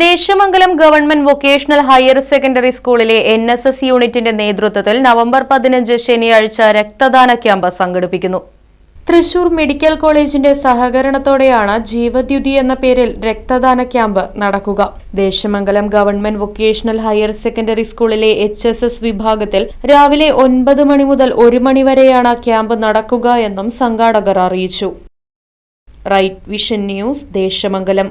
Desamangalam government vocational higher secondary സ്കൂളിലെ N S S യൂണിറ്റിന്റെ നേതൃത്വത്തിൽ നവംബർ പതിനഞ്ച് ശനിയാഴ്ച രക്തദാന ക്യാമ്പ് സംഘടിപ്പിക്കുന്നു. തൃശൂർ മെഡിക്കൽ കോളേജിന്റെ സഹകരണത്തോടെയാണ് ജീവദ്യുതി എന്ന പേരിൽ രക്തദാന ക്യാമ്പ് നടക്കുക. Desamangalam government vocational higher secondary സ്കൂളിലെ എച്ച് എസ് എസ് വിഭാഗത്തിൽ രാവിലെ ഒൻപത് മണി മുതൽ ഒരു മണി വരെയാണ് ക്യാമ്പ് നടക്കുക എന്നും സംഘാടകർ അറിയിച്ചു. Right vision news Desamangalam.